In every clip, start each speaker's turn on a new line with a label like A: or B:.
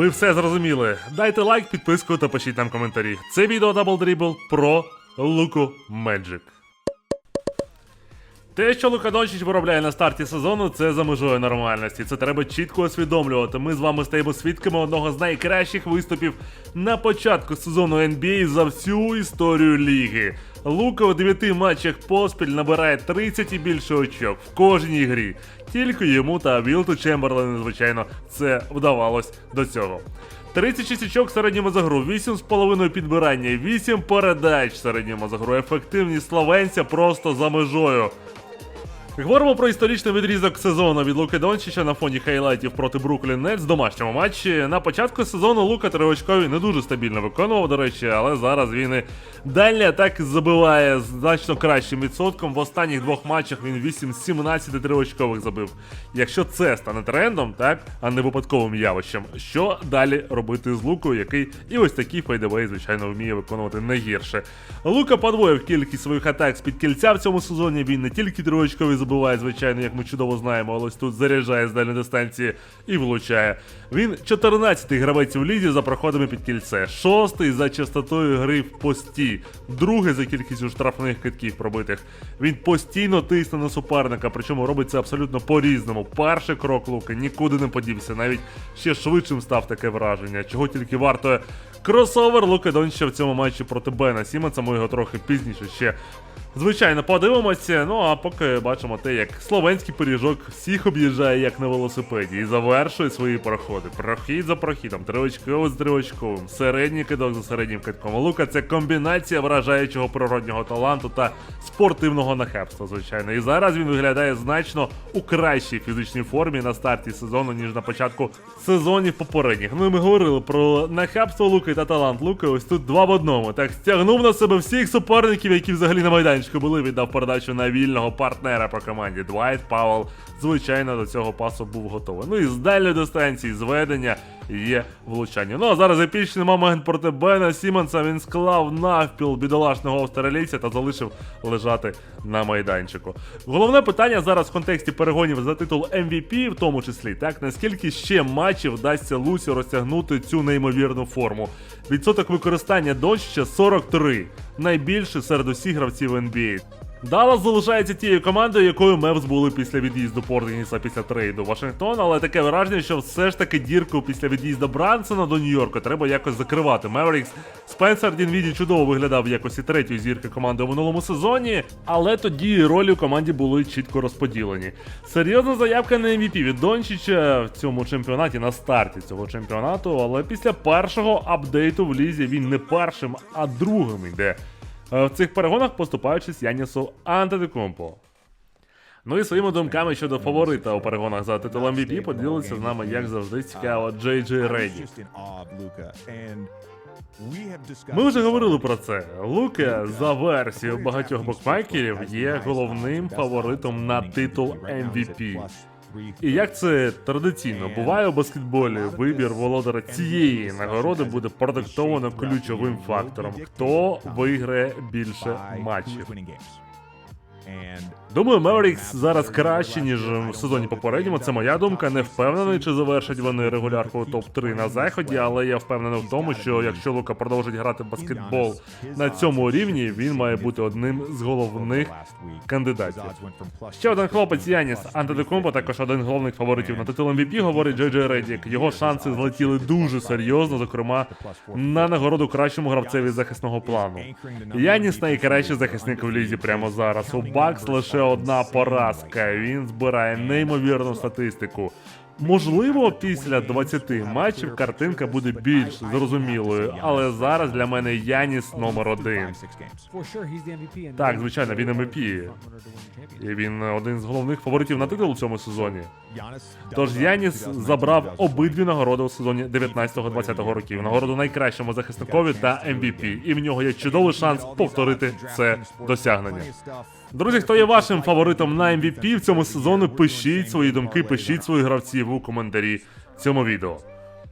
A: Ви все зрозуміли. Дайте лайк, підписку та пишіть нам коментарі. Це відео Double Dribble про Луку Magic. Те, що Лука Дончич виробляє на старті сезону, це за межою нормальності. Це треба чітко усвідомлювати. Ми з вами стаємо свідками одного з найкращих виступів на початку сезону NBA за всю історію ліги. Лука у 9 матчах поспіль набирає 30 і більше очок в кожній грі. Тільки йому та Вілту Чемберлену, звичайно, це вдавалось до цього. 36 очок середньому за гру, 8,5 підбирання, 8 передач середньому за гру. Ефективність словенця просто за межою. Говоримо про історичний відрізок сезону від Луки Дончича на фоні хайлайтів проти Бруклін Нетс в домашньому матчі. На початку сезону Лука триочкові не дуже стабільно виконував, до речі, але зараз він і дальні атаки забиває значно кращим відсотком. В останніх двох матчах він 8 з 17 триочкових забив. Якщо це стане трендом, так, а не випадковим явищем, що далі робити з Лукою, який і ось такий фейдевей, звичайно, вміє виконувати не гірше. Лука подвоїв кількість своїх атак з-під кільця в цьому сезоні. Він не тільки триочкові забиває, звичайно, як ми чудово знаємо, але ось тут заряджає з дальньої дистанції і влучає. Він 14-й гравець у лізі за проходами під кільце, шостий за частотою гри в пості, другий за кількістю штрафних китків пробитих. Він постійно тисне на суперника, причому робить це абсолютно по-різному. Перший крок Луки нікуди не подівся, навіть ще швидшим став таке враження, чого тільки вартує кросовер Луки Донча в цьому матчі проти Бена Сімонса. Ми його трохи пізніше ще Звичайно, подивимося. Ну а поки бачимо те, як словенський пиріжок всіх об'їжджає як на велосипеді і завершує свої проходи. Прохід за прохідом, тривочковий з тривочковим, середній кидок за середнім китком. Лука це комбінація вражаючого природнього таланту та спортивного нахабства, звичайно. І зараз він виглядає значно у кращій фізичній формі на старті сезону, ніж на початку сезонів попередніх. Ну і ми говорили про нахабство Луки та талант Луки. Ось тут два в одному. Так стягнув на себе всіх суперників, які взагалі на майданчику були, віддав передачу на вільного партнера по команді. Двайт Павел, звичайно, до цього пасу був готовий. Ну і з дальньої дистанції зведення є влучання. Ну а зараз епічний момент проти Бена Сімонса. Він склав навпіл бідолашного австралійця та залишив лежати на майданчику. Головне питання зараз в контексті перегонів за титул MVP, в тому числі, так наскільки ще матчів вдасться Лусі розтягнути цю неймовірну форму. Відсоток використання Дончича 43, найбільший серед усіх гравців NBA. Даллас залишається тією командою, якою Мевс були після від'їзду Пордініса після трейду в Вашингтон, але таке враження, що все ж таки дірку після від'їзду Брансона до Нью-Йорка треба якось закривати. Меверікс Спенсер Дінвіді чудово виглядав в якості третьої зірки команди у минулому сезоні, але тоді ролі у команді були чітко розподілені. Серйозна заявка на MVP від Дончича в цьому чемпіонаті на старті цього чемпіонату, але після першого апдейту в лізі він не першим, а другим йде. Е, В цих перегонах поступаючись Янісу Антетекумпо. Ну і своїми думками щодо фаворита у перегонах за титул MVP поділиться з нами, як завжди, цікаво Джей Джей Реді. Ми вже говорили про це. Лука за версією багатьох букмекерів є головним фаворитом на титул MVP. І як це традиційно буває у баскетболі, вибір володаря цієї нагороди буде продиктовано ключовим фактором: хто виграє більше матчів. Думаю, Меверікс зараз краще, ніж в сезоні попередньому. Це моя думка. Не впевнений, чи завершать вони регулярку топ-3 на заході, але я впевнений в тому, що якщо Лука продовжить грати в баскетбол на цьому рівні, він має бути одним з головних кандидатів. Ще один хлопець Яніс Антедекумпо, також один з головних фаворитів на титул MVP, говорить Джей Джей Реддік. Його шанси злетіли дуже серйозно, зокрема на нагороду кращому гравцеві захисного плану. Яніс найкращий захисник в лізі прямо зараз. У Бакс лише одна поразка. Він збирає неймовірну статистику. Можливо, після 20 матчів картинка буде більш зрозумілою, але зараз для мене Яніс номер один. Так, звичайно, він MVP. І він один з головних фаворитів на титул у цьому сезоні. Тож Яніс забрав обидві нагороди у сезоні 19-20 років. Нагороду найкращому захисникові та MVP. І в нього є чудовий шанс повторити це досягнення. Друзі, хто є вашим фаворитом на MVP в цьому сезоні? Пишіть свої думки, пишіть своїх гравців у коментарі цьому відео.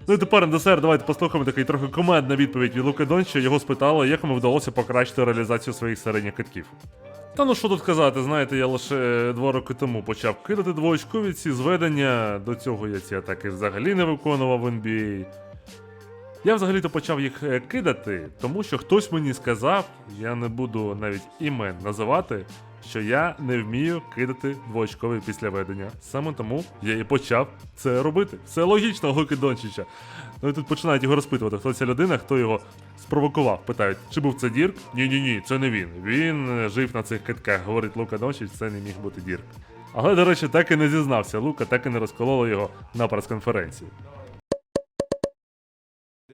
A: Ну і тепер на десерт давайте послухаємо такий трохи комедна відповідь від Луки Донча. Його спитали, як йому вдалося покращити реалізацію своїх середніх китків. Та ну що тут казати, знаєте, я лише два роки тому почав кидати двоочкові ці зведення. До цього я ці атаки взагалі не виконував в NBA. Я взагалі-то почав їх е, кидати, тому що хтось мені сказав, я не буду навіть імен називати, що я не вмію кидати двоочкові після ведення. Саме тому я і почав це робити. Все логічно, Луки Дончича. Ну і тут починають його розпитувати, хто ця людина, хто його спровокував. Питають, чи був це Дірк? Ні, ні, це не він. Він е, жив на цих китках. Говорить Лука Дончич, це не міг бути Дірк. Але, до речі, так і не зізнався. Лука так і не розколола його на прес-конференції.